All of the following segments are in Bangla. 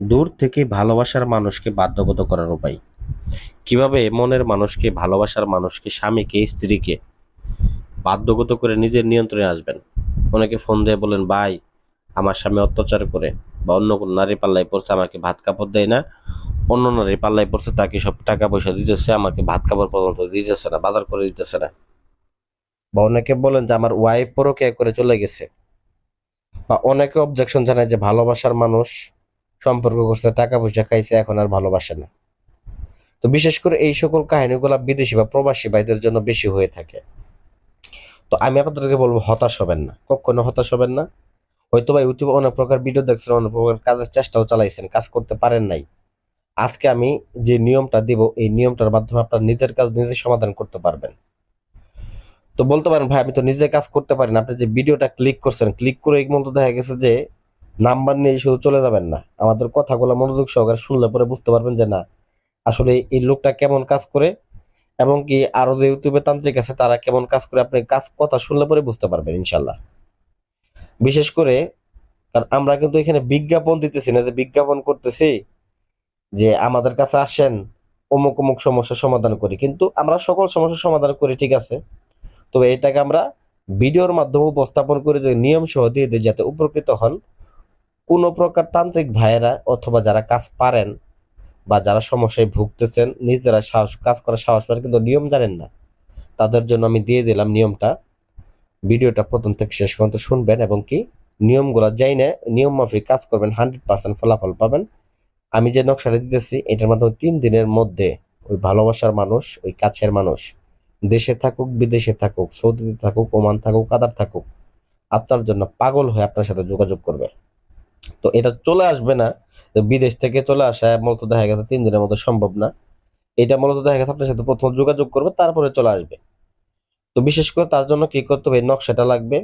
দূর থেকে ভালোবাসার মানুষকে বাধ্যগত করার উপায়। কীভাবে মনের মানুষকে, ভালোবাসার মানুষকে, স্বামীকে, স্ত্রীকে বাধ্যগত করে নিজের নিয়ন্ত্রণে আসবেন? অনেকে ফোন দিয়ে বলেন, ভাই, আমার স্বামী অত্যাচার করে বা অন্য কোনো নারী পাল্লায় পড়ছে, আমাকে ভাত কাপড় দেয় না। অন্য নারী পাল্লায় পড়ছে, তাকে সব টাকা পয়সা দিতেছে, আমাকে ভাত কাপড় পর্যন্ত দিতেছে না, বাজার করে দিতেছে না। বা অনেকে বলেন যে, আমার ওয়াইফ পরকে করে চলে গেছে। বা অনেকে অবজেকশন জানায় যে, ভালোবাসার মানুষ সম্পর্ক করছে টাকা পয়সা খাইছে, এখন আর ভালোবাসে না। তো বিশেষ করে এই সকল কাহিনীগুলো বিদেশি বা প্রবাসী ভাইদের জন্য বেশি হয়ে থাকে। তো আমি আপনাদেরকে বলব, হতাশ হবেন না। কখনো হতাশ হবেন না। হয়তো বা ইউটিউবে অনেক প্রকার ভিডিও দেখছেন, অনেক প্রকার কাজের চেষ্টাও চালাইছেন, কাজ করতে পারেন নাই। আজকে আমি যে নিয়মটা দিব, এই নিয়মটার মাধ্যমে আপনার নিজের কাজ নিজে সমাধান করতে পারবেন। তো বলতে পারেন, ভাই, আমি তো নিজে কাজ করতে পারি না। আপনি যে ভিডিওটা ক্লিক করছেন ক্লিক করে মতো দেখা গেছে যে নাম্বার নিয়ে শুধু চলে যাবেন না। আমাদের কথাগুলো মনোযোগ সহকারে শুনলে পরে বুঝতে পারবেন যে না, আসলে এই লোকটা কেমন কাজ করে এবং কি আরও যে ইউটিউবে তান্ত্রিক আছে, তারা কেমন কাজ করে, আপনি কাজ কথা শুনলে পরে বুঝতে পারবেন ইনশাল্লাহ বিশেষ করে, কারণ আমরা কিন্তু এখানে বিজ্ঞাপন দিতেছি না, যে বিজ্ঞাপন করতেছি যে আমাদের কাছে আসেন, অমুক অমুক সমস্যার সমাধান করি। কিন্তু আমরা সকল সমস্যার সমাধান করি, ঠিক আছে? তবে এটাকে আমরা ভিডিওর মাধ্যমে উপস্থাপন করে নিয়ম সহ দিয়ে দিই, যাতে উপকৃত হন কোনো প্রকার তান্ত্রিক ভাইয়েরা অথবা যারা কাজ পারেন বা যারা সমস্যায় ভুগতেছেন, নিজেরা সাহস, কাজ করার সাহস পান, কিন্তু নিয়ম জানেন না। তাদের জন্য আমি দিয়ে দিলাম নিয়মটা। ভিডিওটা প্রথম থেকে শেষ পর্যন্ত শুনবেন এবং কি নিয়মগুলো যাই না নিয়ম মাফিক কাজ করবেন, হান্ড্রেড পার্সেন্ট ফলাফল পাবেন। আমি যে নকশাটা দিতেছি, এটার মাধ্যমে তিন দিনের মধ্যে ওই ভালোবাসার মানুষ, ওই কাছের মানুষ, দেশে থাকুক, বিদেশে থাকুক, সৌদিতে থাকুক, ওমান থাকুক কাদার থাকুক, আপনার জন্য পাগল হয়ে আপনার সাথে যোগাযোগ করবে। তো এটা চলে আসবে না। বিদেশ থেকে চলে আসা মূলত দেখা গেছে তিন দিনের মধ্যে সম্ভব না। এটা মূলত দেখা গেছে আপনার সাথে প্রথম যোগাযোগ করবে, তারপরে চলে আসবে। তো বিশেষ করে তার জন্য কি করতে হবে, নকশাটা লাগবে।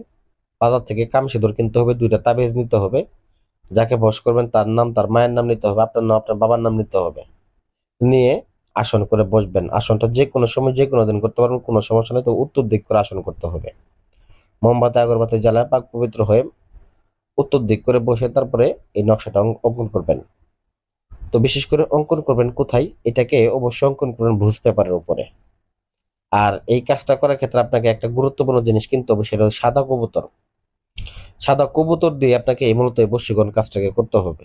বাজার থেকে কাম সিঁদুর কিনতে হবে, দুইটা তাবিজ নিতে হবে। যাকে বস করবেন তার নাম, তার মায়ের নাম নিতে হবে, আপনার নাম, আপনার বাবার নাম নিতে হবে। নিয়ে আসন করে বসবেন। আসনটা যে কোনো সময়, যে কোনো দিন করতে পারবেন, কোনো সমস্যা নেই। তো উত্তর দিক করে আসন করতে হবে। মোমবাতি, আগরবাতি জ্বালায় পাক পবিত্র হয়ে উত্তর দিক করে বসে তারপরে এই নকশাটা অঙ্ক- অঙ্কন করবেন। তো বিশেষ করে অঙ্কন করবেন কোথায়? এটাকে অবশ্যই অঙ্কন করবেন ভুজ পেপারের উপরে। আর এই কাজটা করার ক্ষেত্রে আপনাকে একটা গুরুত্বপূর্ণ জিনিস কিনতে হবে, সেটা হলো সাদা কবুতর। সাদা কবুতর দিয়ে আপনাকে এই মূলত এই কাজটাকে করতে হবে।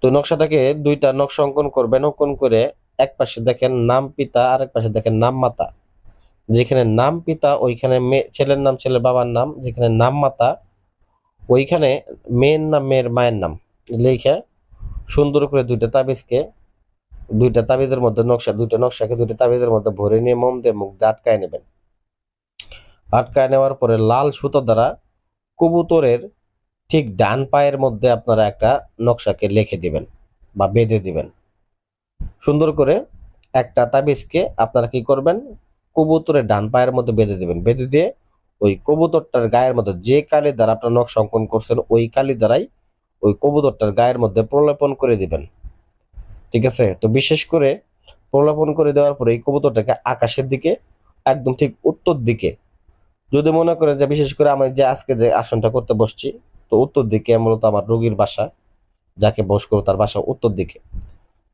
তো নকশাটাকে দুইটা নকশা অঙ্কন করবেন, অঙ্কন করে এক পাশে দেখেন নাম পিতা আর এক পাশে দেখেন নাম মাতা। যেখানে নাম পিতা, ওইখানে মেয়ে ছেলের নাম, ছেলের বাবার নাম, যেখানে নাম মাতা ওইখানে মেয়ের নাম মেয়ের মায়ের নাম লিখে সুন্দর করে দুইটা তাবিজকে, দুইটা তাবিজের মধ্যে নকশা, দুইটা নকশাকে দুইটা তাবিজের মধ্যে ভরে নিয়ে মোম দিয়ে মুখ দিয়ে আটকায় নেবেন। আটকায় নেওয়ার পরে লাল সুতো দ্বারা কবুতরের ঠিক ডান পায়ের মধ্যে আপনারা একটা নকশাকে লিখে দিবেন বা বেঁধে দিবেন। সুন্দর করে একটা তাবিজকে আপনারা কি করবেন? কবুতরের ডান পায়ের মধ্যে বেঁধে দিবেন। বেঁধে দিয়ে ওই কবুতরটার গায়ের মধ্যে যে কালি দ্বারা আপনার নকশা অঙ্কন করছেন, ওই কালি দ্বারাই ওই কবুতরটার গায়ের মধ্যে প্রলেপন করে দিবেন। ঠিক আছে? তো বিশেষ করে প্রলেপন করে দেওয়ার পরে এই কবুতরটাকে আকাশের দিকে, একদম ঠিক উত্তর দিকে। যদি মনে করেন যে বিশেষ করে আমি যে আজকে যে আসনটা করতে বসছি, তো উত্তর দিকে মূলত আমার রোগীর বাসা, যাকে বস করো তার বাসা উত্তর দিকে।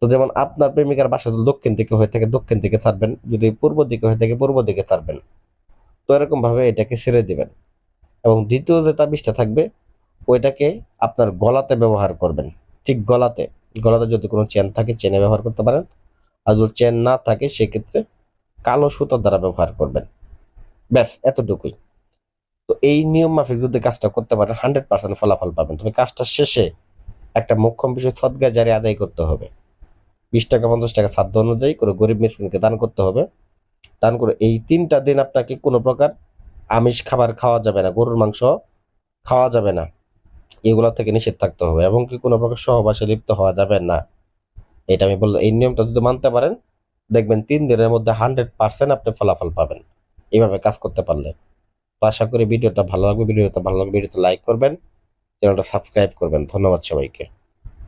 তো যেমন আপনার প্রেমিকার বাসা দক্ষিণ দিকে হয়ে থাকে, দক্ষিণ দিকে ছাড়বেন। যদি পূর্ব দিকে হয়ে থাকে, পূর্ব দিকে ছাড়বেন। তো এরকমভাবে এটাকে ছেড়ে দেবেন। এবং দ্বিতীয় যে তাবিজটা থাকবে, ওইটাকে আপনার গলাতে ব্যবহার করবেন। ঠিক গলাতে। গলাতে যদি কোনো চেন থাকে চেনে ব্যবহার করতে পারেন। আর যদি চেন না থাকে, সেক্ষেত্রে কালো সুতার দ্বারা ব্যবহার করবেন। ব্যাস, এতটুকুই। তো এই নিয়ম মাফিক যদি কাজটা করতে পারেন, হান্ড্রেড পার্সেন্ট ফলাফল পাবেন। তবে কাজটা শেষে একটা মোক্ষম বিষয় সদগা জারি আদায় করতে হবে। বিশ টাকা, পঞ্চাশ টাকা সাধ্য অনুযায়ী করে গরিব মিসকিনকে দান করতে হবে। দান করে এই তিনটা দিন আপনাকে কোনো প্রকার আমিষ খাবার খাওয়া যাবে না, গরুর মাংস খাওয়া যাবে না। এগুলো থেকে নিষেধ থাকতে হবে এবং কি কোনো প্রকার সহবাসে লিপ্ত হওয়া যাবে না। এটা আমি বললাম, এই নিয়মটা যদি মানতে পারেন, দেখবেন তিন দিনের মধ্যে হান্ড্রেড পার্সেন্ট আপনি ফলাফল পাবেন। এইভাবে কাজ করতে পারলে। তো আশা করি ভিডিওটা ভালো লাগবে, ভিডিওটা ভালো লাগবে ভিডিওতে লাইক করবেন, চ্যানেলটা সাবস্ক্রাইব করবেন। ধন্যবাদ সবাইকে।